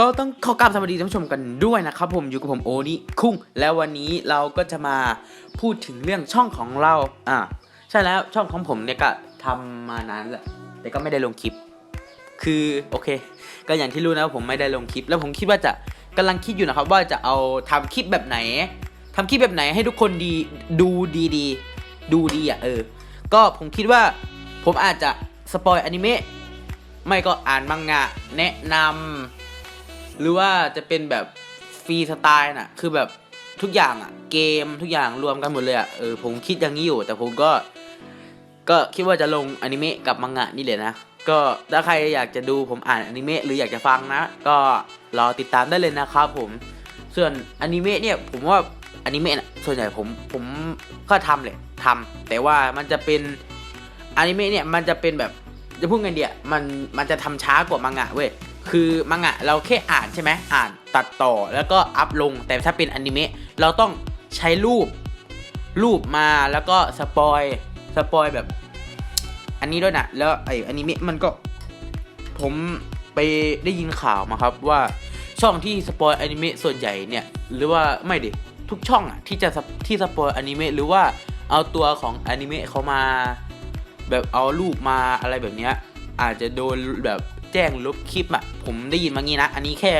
ก็ต้องขอกราบสวัสดีท่านผู้ชมกันด้วยนะครับผมอยู่กับผมโอนิคุ้งแล้ววันนี้เราก็จะมาพูดถึงเรื่องช่องของเราอ่าใช่แล้วช่องของผมเนี่ยก็ทำมานานแหละแต่ก็ไม่ได้ลงคลิป คือโอเค ก็อย่างที่รู้นะว่าผมไม่ได้ลงคลิป แล้วผมคิดว่าจะกำลังคิดอยู่นะครับ ว่าจะเอาทำคลิปแบบไหนทำคลิปแบบไหนให้ทุกคนดีดูดีดีดูดีอะเออ ก็ผมคิดว่าผมอาจจะสปอยอนิเมะไม่ก็อ่านมังงะแนะนำ หรือว่าจะเป็นแบบฟรีสไตล์น่ะ คือแบบทุกอย่างอะ เกมทุกอย่างรวมกันหมดเลยอะ เออผมคิดอย่างนี้อยู่ แต่ผมก็ ก็คิดว่าจะลงอนิเมะกับมังงะนี่เลยนะ ก็ถ้าใครอยากจะดูผมอ่านอนิเมะหรืออยากจะฟังนะ ก็รอติดตามได้เลยนะครับผม ส่วนอนิเมะเนี่ยผมว่าอนิเมะน่ะส่วนใหญ่ผมผมก็ทำเลยทำแต่ว่ามันจะเป็นอนิเมะเนี่ยมันจะเป็นแบบจะพูดไงเดียมันมันจะทำช้ากว่ามังงะเว้ย คือมังงะเราแค่อ่านใช่ไหมอ่านตัดต่อแล้วก็อัพลง แต่ถ้าเป็นอนิเมะเราต้องใช้รูปรูปมาแล้วก็สปอยสปอยแบบ อันนี้ด้วยนะแล้วไออนิเมะมันก็ ผมไปได้ยินข่าวมาครับว่าช่องที่สปอยอนิเมะส่วนใหญ่เนี่ย หรือว่าไม่ดิทุกช่องอะที่จะที่สปอยอนิเมะหรือว่าเอาตัวของอนิเมะเขามา แบบเอารูปมาอะไรแบบเนี้ยอาจจะโดนแบบ แจ้งลบคลิปอะผมได้ยินมางี้นะ อันนี้แค่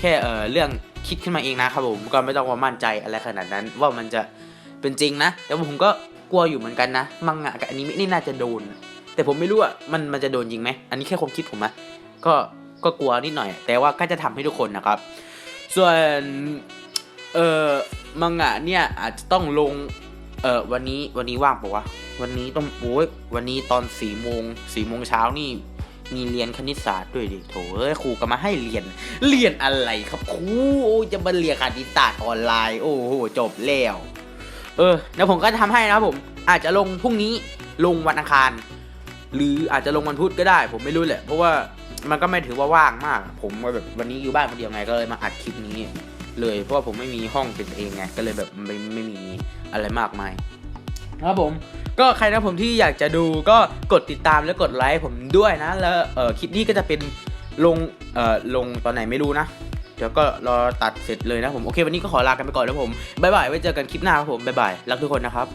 แค่เออเรื่องคิดขึ้นมาเองนะครับผมก็ไม่ต้องว่ามั่นใจอะไรขนาดนั้น ว่ามันจะเป็นจริงนะ แต่ว่าผมก็กลัวอยู่เหมือนกันนะ มังงะกับอนิเมะนี่น่าจะโดน แต่ผมไม่รู้ว่ามันมันจะโดนจริงไหมอันนี้แค่ความคิดผมนะก็ก็กลัวนิดหน่อย แต่ว่าก็จะทำให้ทุกคนนะครับ ส่วนเอ่อมังงะเนี่ยอาจจะต้องลงเอ่อวันนี้วันนี้ว่างปะวะวันนี้ต้องโอ้ยวันนี้ตอนสี่โมงสี่โมงเช้านี่ มีเรียนคณิตศาสตร์ด้วยดิโถเอ้ยครูก็มาให้เรียน เรียนอะไรครับครูโอ้จะมาเรียนคณิตศาสตร์ออนไลน์ โอ้โหจบแล้ว เออเดี๋ยวผมก็จะทำให้นะครับผม อาจจะลงพรุ่งนี้ลงวันอังคาร หรืออาจจะลงวันพุธก็ได้ ผมไม่รู้แหละ เพราะว่ามันก็ไม่ถือว่าว่างมาก ผมแบบวันนี้อยู่บ้านคนเดียวไงก็เลยมาอัดคลิปนี้ เลยเพราะว่าผมไม่มีห้องเป็นตัวเองไงก็เลยแบบไม่ไม่มีอะไรมากมายครับผม ก็ใครนะผมที่อยากจะดูก็กดติดตามและกดไลค์ผมด้วยนะ แล้วเออคลิปนี้ก็จะเป็นลงเออลงตอนไหนไม่รู้นะ เดี๋ยวก็รอตัดเสร็จเลยนะผม โอเค วันนี้ก็ขอลากันไปก่อนนะผม บ๊ายบาย ไว้เจอกันคลิปหน้าครับผม บ๊ายบาย รักทุกคนนะครับ